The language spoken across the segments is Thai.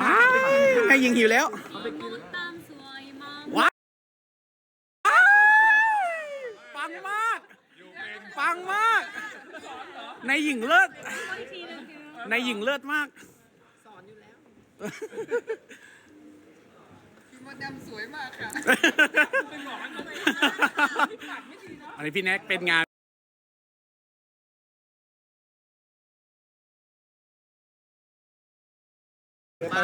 อ้ายแม่ยิงหิวแล้วตามสวยมากว้าวอ้ายปังมาก ปังมาก ในหญิงเลิศอีกทีนึงในหญิงเลิศมากพี่มดดำสวยมากค่ะ อันนี้พี่แน็กเป็นงาน นี่ไม่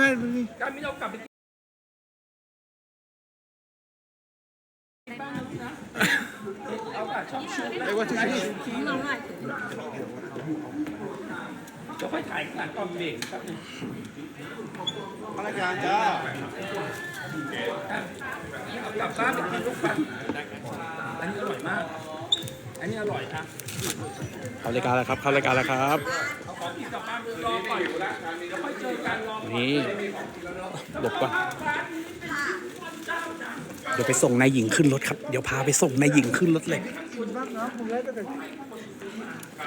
ไม่นี่การมิเรากลับไปกินบ้านนะเอาอะชอบชูไอ้ว่าที่นี่เราหน่อยจะค่อยถ่ายหลังตอนเบรกครับนึงพนักงานจ้าเอากลับบ้านไปกินลูกปันอันนี้อร่อยมาก อันนี้อร่อยครับเข้ารายการแล้วครับเข้ารายการแล้วครับเอาของกินกลับบ้านรอก่อนอยู่แล้วเดี๋ยวค่อยเจอกันรอนี่หลบก่อนเดี๋ยวไปส่งนายหญิงขึ้นรถครับ เดี๋ยวพาไปส่งนายหญิงขึ้นรถเลย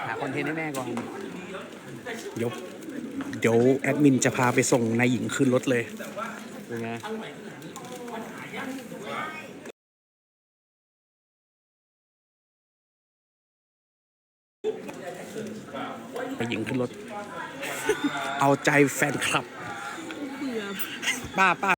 หาคอนเทนต์ให้แม่ก่อน เดี๋ยวเดี๋ยวแอดมินจะพาไปส่งนายหญิงขึ้นรถเลยเป็นไง นายหญิงขึ้นรถ เอาใจแฟนคลับ ป้าป้า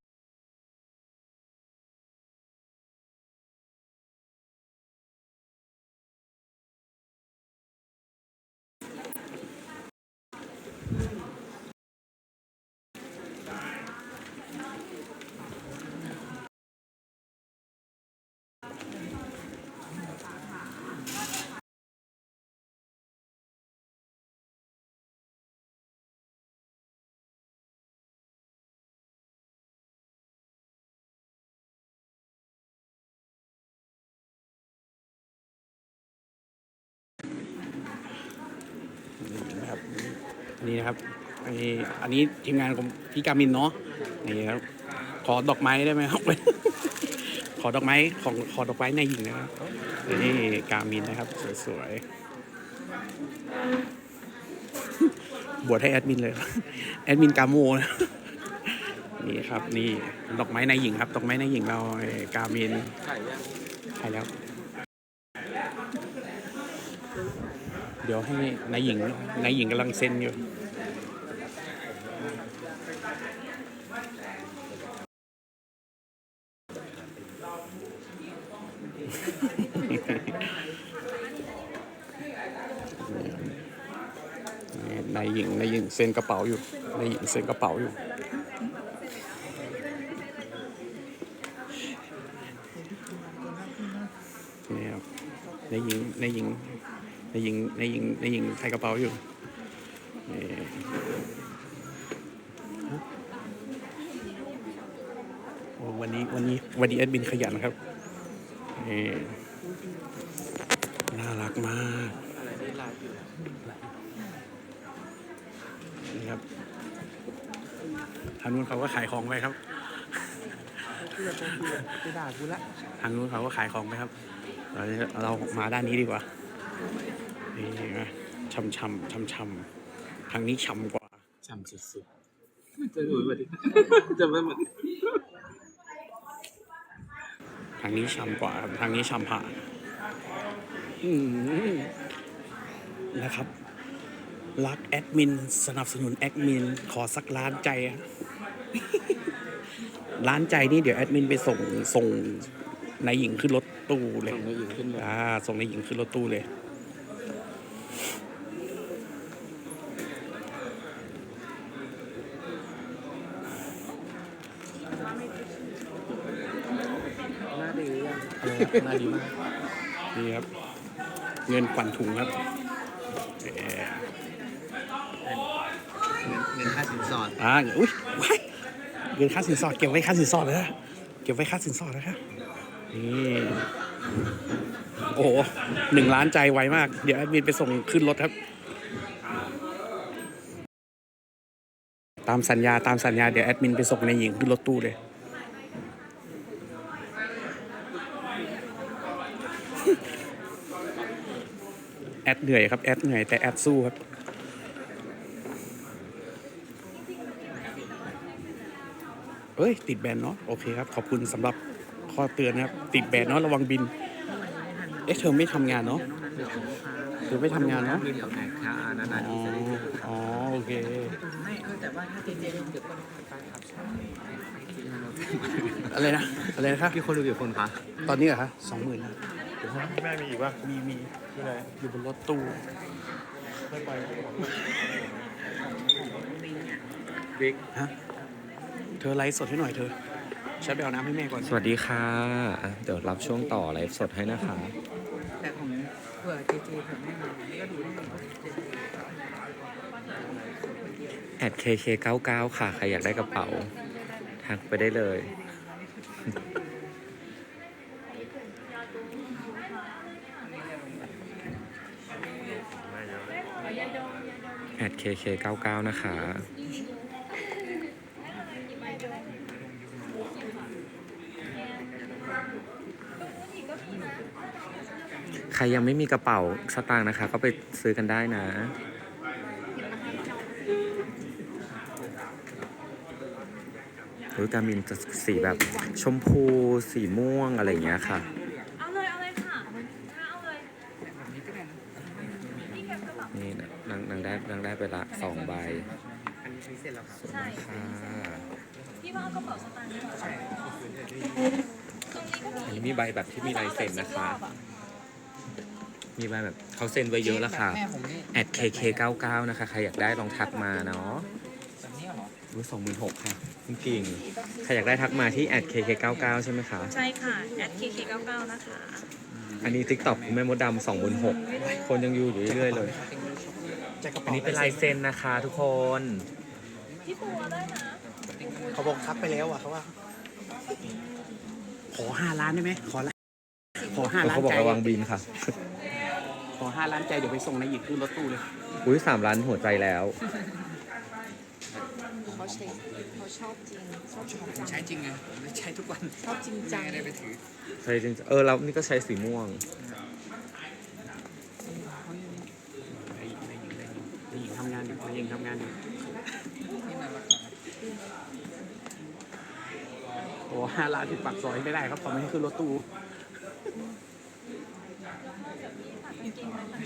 นะครับนี่นะครับอันนี้อันนี้ทีมงานของพี่กามินเนาะนี่ครับขอดอกไม้ได้ไหมครับ ขอดอกไม้ของขอดอกไม้ในหญิงนะครับนี่กามินนะครับ สวยๆ บวชให้แอดมินเลยแอดมินกาโมนะนี่ครับ นี่ดอกไม้ในหญิงครับ ดอกไม้ในหญิงเรากามินใช่แล้ว เดี๋ยวให้นายหญิงนายหญิงกำลังเซ็นอยู่นายหญิงนายหญิงเซ็นกระเป๋าอยู่นายหญิงเซ็นกระเป๋าอยู่นี่ครับนายหญิงนายหญิง นายหญิงนายหญิงนายหญิงใส่กระเป๋าอยู่นี่โอ้วันนี้วันนี้วันนี้แอดมินขยันครับนี่น่ารักมากนี่ครับทางนู้นเขาก็ขายของไปครับไปด่ากูละทางนู้นเขาก็ขายของไปครับ เราเรามาด้านนี้ดีกว่า นี่นะช่ำช่ำช่ำช่ำทางนี้ช่ำกว่าช่ำสุดๆจะรู้ไหมจะไม่เหมือนทางนี้ช่ำกว่าครับทางนี้ช่ำผ่าอืมนะครับ รักแอดมิน สนับสนุนแอดมิน ขอสักล้านใจอะล้านใจนี่เดี๋ยวแอดมินไปส่งส่งนายหญิงขึ้นรถตู้เลยส่งนายหญิงขึ้นรถอ่าส่งนายหญิงขึ้นรถตู้เลย หน้าดี ยังน่าดีมากดีครับ เงินขวัญถุงครับเอ่อเงินค่าสินสอดอ่าอุ้ยว้ายเงินค่าสินสอดเก็บไว้ค่าสินสอดเลยนะเก็บไว้ค่าสินสอดนะครับนี่โอ้โหหนึ่งล้านใจไวมาก เดี๋ยวแอดมินไปส่งขึ้นรถครับ ตามสัญญาตามสัญญาเดี๋ยวแอดมินไปส่งในหญิงขึ้นรถตู้เลย แอดเหนื่อยครับ แอดเหนื่อยแต่แอดสู้ครับ เอ้ย ติดแบนเนาะโอเคครับ ขอบคุณสำหรับข้อเตือนนะครับ ติดแบนเนาะระวังบิน เอ๊ะเธอไม่ทำงานเนาะเธอไม่ทำงานเนาะเดี๋ยวแอบค่ะนั่นอ๋น่ะออ๋อโอเค ไม่เออแต่ว่าถ้าเจเจเดี๋ยวก็ไปครับ อะไรนะ อะไรนะครับพี่คนดูกี่คนคะ ตอนนี้เหรอคะสองหมื่นนะแม่มีอีกป่ะ มีมีที่ไหนอยู่บนรถตู้ไม่ไปบิ๊กฮะ เธอไลฟ์สดให้หน่อยเธอ ฉันไปเอาน้ำให้แม่ก่อน สวัสดีค่ะอะ เดี๋ยวรับช่วงต่อไลฟ์สดให้นะคะ แต่ของเผื่อเจเจเผื่อไม่มาก็ดูได้แอด KK99 ค่ะ ใครอยากได้กระเป๋า ทักไปได้เลยแอด KK99 นะคะ ใครยังไม่มีกระเป๋าสตางค์นะคะ ก็ไปซื้อกันได้นะ รือกามินจะสีแบบชมพูสีม่วงอะไรอย่างเงี้ยค่ะ เอาเลยเอาเลยค่ะเอาเลยนี่นะนางนางได้นางได้ไปละสองใบอันนี้ซื้อเสร็จแล้วครับใช่ค่ะพี่ว่าเอากระเป๋าสตางค์นี่ใช่ตรงนี้ก็มีอันนี้มีใบแบบที่มีลายเซ็นนะคะ มีใบแบบเขาเซ็นไว้เยอะแล้วค่ะแม่ผมนี่แอด KK99 นะคะ ใครอยากได้ลองทักมาเนาะแบบนี้เหรอ รู้สองหมื่นหกค่ะ จริงๆใครอยากได้ทักมาที่แอด KK99 ใช่ไหมคะ ใช่ค่ะ @kk99 นะคะอันนี้ TikTok คุณแม่มดดำสองหมื่นหกคนยังอยู่อยู่เรื่อยๆเลย อันนี้เป็นลายเซ็นนะคะทุกคน พี่ปูเอาได้นะเขาบอกทักไปแล้วอะเขาว่า ขอห้าล้านได้ไหมขอละขอห้าล้านเขาบอกใจระวังบินค่ะ ขอห้าล้านใจเดี๋ยวไปส่งในหยิบขึ้นรถตู้เลย อุ้ยสามล้านหัวใจแล้ว เขาใช้เขาชอบจริงชอบจริงจังใช้จริงไงผมไม่ใช้ทุกวันชอบจริงจังไม่ได้ไปถือใช่จริงๆเออเรานี่ก็ใช้สีม่วงในหญิงในหญิงในหญิงในหญิงทำงานอยู่ในหญิงทำงานอยู่นี่น่ารักนะโอ้ห้าล้านที่ปากซอยไม่ได้ครับเขาไม่ให้ขึ้นรถตู้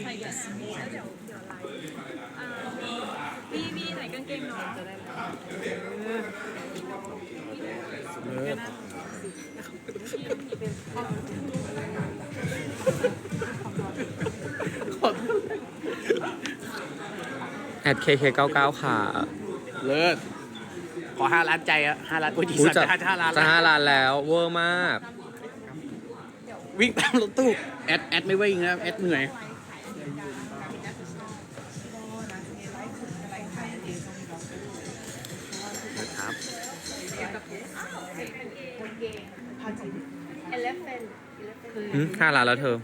ใส่กันแล้วเดี๋ยวเดี๋ยวไลฟ์อ่าพี่พี่ใส่กางเกงหน่อยจะได้ไหมแอด KK99 ค่ะเลิศขอห้าล้านใจอะห้าล้านโอ้ยดีอุ้ยสัตจะว์จะห้าล้านจะแล้ว ห้าล้านแล้ว เวอร์มาก วิ่งตามรถตู้ แอดแอดไม่วิ่งนะครับ แอดเหนื่อย นะครับหืมห้าล้านแล้วเธอ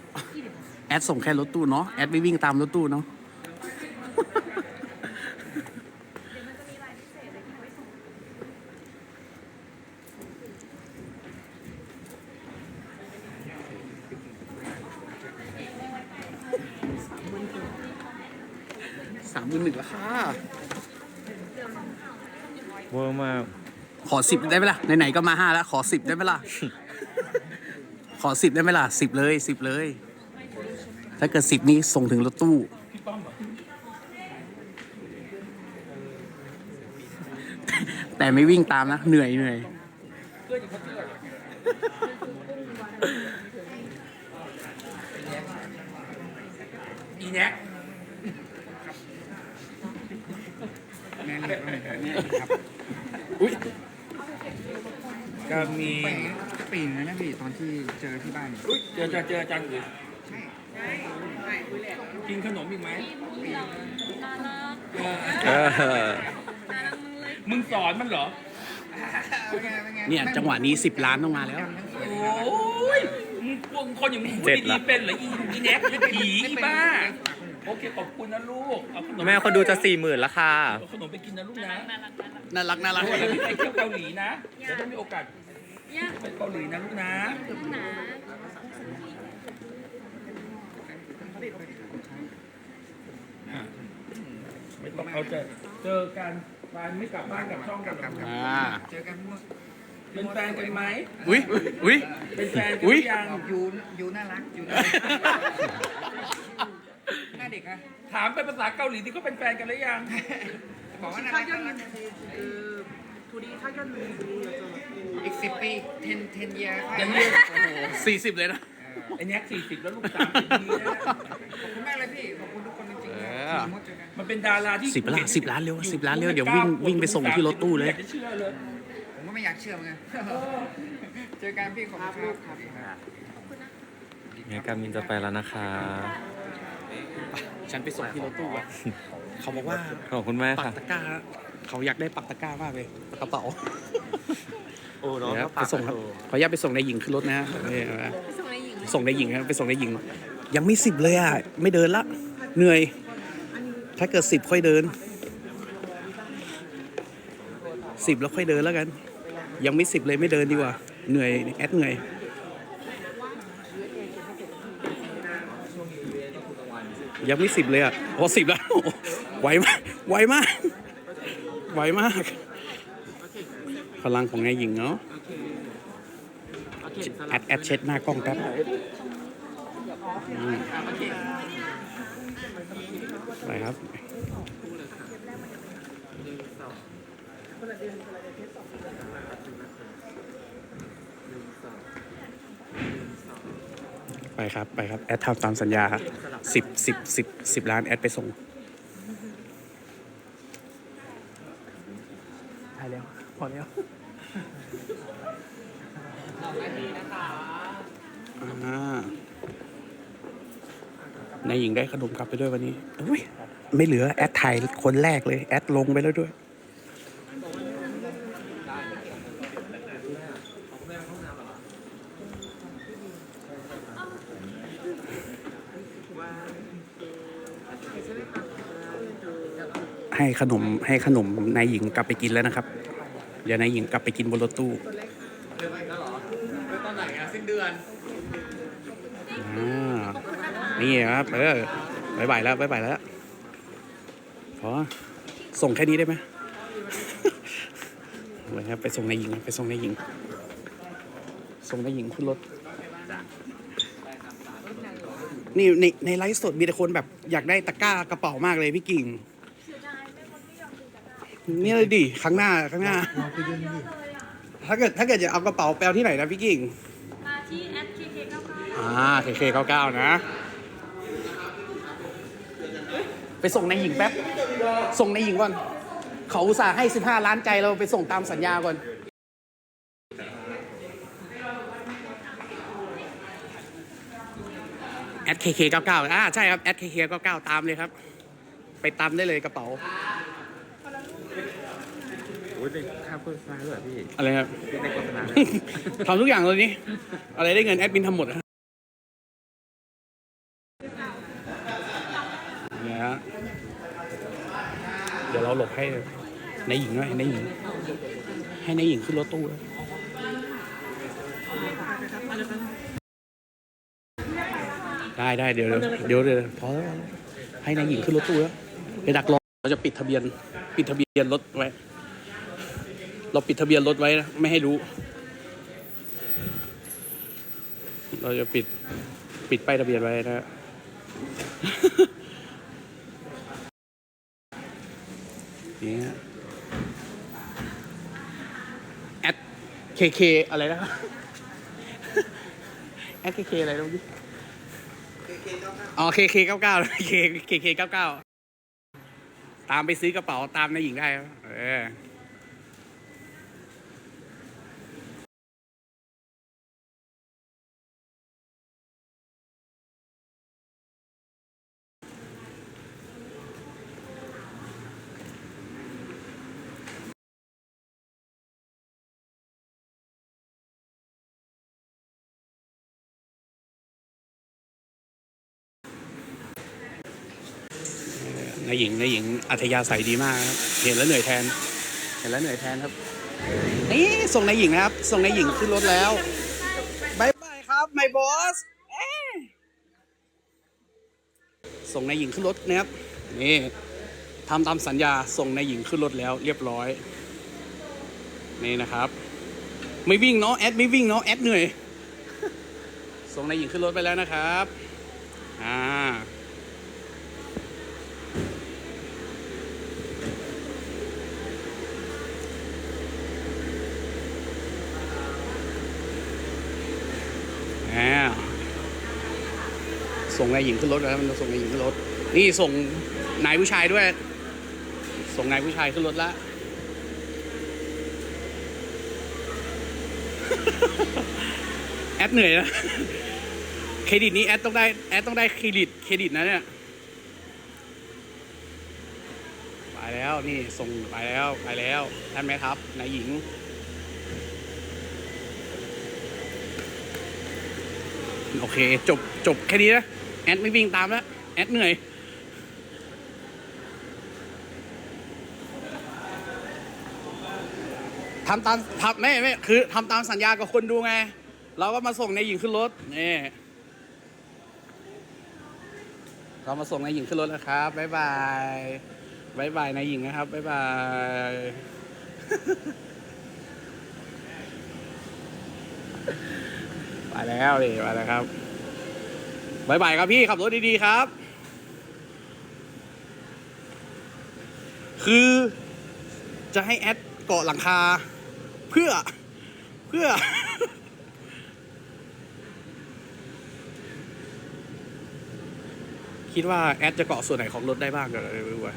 แอดส่งแค่รถตู้เนาะ แอดไม่วิ่งตามรถตู้เนาะ สามหมื่นหนึ่งราคาเวอร์มากขอสิบได้ไหมล่ะไหนๆก็มาห้าแล้ว ขอสิบได้ไหมล่ะ ขอสิบได้ไหมล่ะสิบเลยสิบเลย ถ้าเกิดสิบนี้ส่งถึงรถตู้ แต่ไม่วิ่งตามนะ เหนื่อยเหนื่อยอีแน็ก แม่เรียกว่าไงครับอุ้ยก็มีปีนนะนะพี่ตอนที่เจอที่บ้านอุ๊ยเจอเจอเจออาจารย์อุ๋ยกินขนมอีกไหมน่ารักเออเออน่ารักมึงเลยมึงสอนมันเหรอเนี่ยจังหวะนี้สิบล้านต้องมาแล้ว โอ้ยมึงพวกคนอย่างมึงพูดเจ็ดดีละๆเป็นเหรออีอีแน็กผีอีบ้า โอเคขอบคุณนะลูกเอาขนมแม่คนดูจะสี่หมื่นแล้วค่ะ เอาขนมไปกินนะลูกนะน่ารักน่ารักน่ารักน่ารักแล้วพี่ไปเที่ยวเกาหลีนะเดี๋ยวถ้ามีโอกาสย่าไปเกาหลีนะลูกนะหนาไม่ต้องเอาเจอเจอกันไปไม่กลับบ้านกลับช่องกลับอ่าเจอกันเมื่อเป็นแฟนกันไหมอุ้ยอุ้ยเป็นแฟนกันหอุ๊ย รือยังอยู่อยู่น่ารักอยู่น่ารักหน้าเด็ กอะถามเป็นภาษาเกาหลีที่เขาเป็นแฟนกันหรือยัง บอกว่าน่ารักน่ารักอีกสิบปี ten ten year อย่างนี้สี่สิบเลยนะ ไอ้แน็กสี่สิบแล้วลูกสามสิบปีแล้วขอบคุณมากเลยพี่ ขอบคุณทุกคนจริงๆเอนะอมดเจอกัน มันเป็นดาราที่สิบล้านสิบล้านเร็วสิบล้านเร็วเดี๋ยววิ่งวิ่งไปส่งที่รถตู้เลยอยากจะเชื่อเลย ผมก็ไม่อยากเชื่อเหมือนกันเจอกันพี่ขอบคุณครับเนี่ยการมินจะไปแล้วนะคะ ฉันไปส่งที่รถตู้อะเขาบอกว่าขอบคุณแม่ปักค่ะ ตะกร้าเขาอยากได้ปักตะกร้ามากเลยกระเป๋าโอ้น้องเดี๋ยวก็ไปส่งครับขออนุญาตไปส่งในายหญิงขึ้นรถนะฮะนี่เอามาไปส่งในหญิงส่งในายหญิงครับไปส่งในายหญิง ยังไม่สิบเลยอะไม่เดินละเหนื่อย ถ้าเกิดสิบค่อยเดินสิบแล้วค่อยเดินแล้วกัน ยังไม่สิบเลยไม่เดินดีกว่า เหนื่อยแอดเหนื่อย ยังไม่สิบเลยอะพอสิบแล้วไวมากไวมากไวมาก พลังของนายหญิงเนาะแอดแอดเช็ดหน้ากล้องแป๊บอืมไปครับ ไปครับ ไปครับ แอดทำตามสัญญาครับสิบสิบสิบสิบล้านแอดไปส่งได้แล้วพอแล้วอ่านายหญิงได้ขนมกลับไปด้วยวันนี้อุ้ยไม่เหลือแอดไทยคนแรกเลย แอดลงไปแล้วด้วย ให้ขนมให้ขนมนายหญิงกลับไปกินแล้วนะครับ เดี๋ยวนายหญิงกลับไปกินบนรถตู้อ่านี่ครับเออบายบายแล้วบายบายแล้วพอส่งแค่นี้ได้ไหมเลยครับไปส่งนายหญิงไปส่งนายหญิง ส่งนายหญิงขึ้นรถนี่ในในไลฟ์สดมีแต่คนแบบอยากได้ตะกร้ากระเป๋ามากเลยพี่กิ่ง นี่เลยดิข้างหน้าข้างหน้าถ้าเกิดถ้าเกิดจะเอากระเป๋าแปลที่ไหนนะพี่กิ่ง มาที่แอดเคเคเก้าเก้าอ่าเคเคเก้าเก้านะ ไปส่งในหญิงแป๊บ ส่งในหญิงก่อน เขาอุตส่าห์ให้ 15 ล้านใจเราไปส่งตามสัญญาก่อน แอดเคเคเก้าเก้าอ่าใช่ครับแอดเคเคเก้าเก้าตามเลยครับ ไปตามได้เลยกระเป๋าโอ้ยเป็นค่าโฆษณาด้วยพี่อะไรครับในโฆษณาทำทุกอย่างเลยนี่อะไรได้เงินแอดมินทำหมดอะเนี่ยฮะเดี๋ยวเราหลบให้ในายหญิงด้วยในายหญิง ให้ในายหญิงขึ้นรถตู้ด้วยได้ได้เดี๋ยวเดี๋ยวเดี๋ยวเดี๋ยวพอแล้วให้นายหญิงขึ้นรถตู้แล้วไปดักรอเราจะปิดทะเบียน ปิดทะเบียนรถไว้ เราปิดทะเบียนรถไว้นะไม่ให้รู้ เราจะปิดปิดป้ายทะเบียนไว้นะ นี่ฮะแอดเคเคอะไรนะแอดเคเคอะไรนะเมื่อกี้อ๋อเคเคเก้าเก้าเคเคเก้าเก้าตามไปซื้อกระเป๋าตามนายหญิงได้เออ นายหญิงนายหญิงอัธยาศัยดีมากครับเห็นแล้วเหนื่อยแทน เห็นแล้วเหนื่อยแทนครับนี่ส่งนายหญิงนะครับ ส่งนายหญิงขึ้นรถแล้วบายบายครับ my boss เอ้ยส่งนายหญิงขึ้นรถนะครับนี่ทำตามสัญญาส่งนายหญิงขึ้นรถแล้วเรียบร้อยนี่นะครับ ไม่วิ่งเนาะแอดไม่วิ่งเนาะแอดเหนื่อยส่งนายหญิงขึ้นรถไปแล้วนะครับอ่า ส่งนายหญิงขึ้นรถแล้วมันส่งนายหญิงขึ้นรถ นี่ส่งนายผู้ชายด้วย ส่งนายผู้ชายขึ้นรถละแอดเหนื่อยนะเครดิตนี้แอดต้องได้แอดต้องได้เครดิตเครดิตนะเนี่ยไปแล้วนี่ส่งไปแล้วไปแล้วท่านแม่ทัพนายหญิงโอเค จบ จบแค่นี้นะ แอดไม่วิ่งตามแล้ว แอดเหนื่อย ทำตามทำไม่ไม่คือทำตามสัญญากับคนดูไง เราก็มาส่งนายหญิงขึ้นรถนี่เรามาส่งนายหญิงขึ้นรถแล้วครับบ๊ายบายบ๊ายบายนายหญิงนะครับบ๊ายบายไปแล้วดิไปแล้วครับ บ๊ายบายครับพี่ขับรถดีๆครับ คือจะให้แอดเกาะหลังคา เพื่อเพื่อ คิดว่าแอดจะเกาะส่วนไหนของรถได้บ้างก็เลยไม่รู้ว่า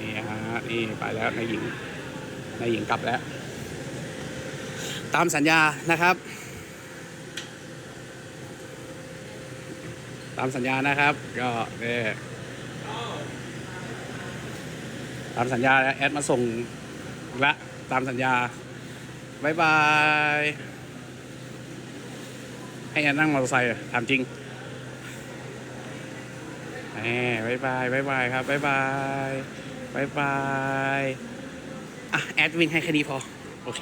นี่ฮะนี่ไปแล้วนายหญิงนายหญิงกลับแล้ว ตามสัญญานะครับ ตามสัญญานะครับ ก็เนี่ยตามสัญญาแล้วแอดมาส่งละตามสัญญาบายบาย ให้แอดนั่งมอเตอร์ไซค์ถามจริงแหมบายบายบายบายครับบายบายบายบายอะแอดวิ่งให้แค่นี้พอ โอเค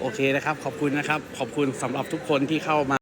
โอเคนะครับ ขอบคุณนะครับ ขอบคุณสำหรับทุกคนที่เข้ามา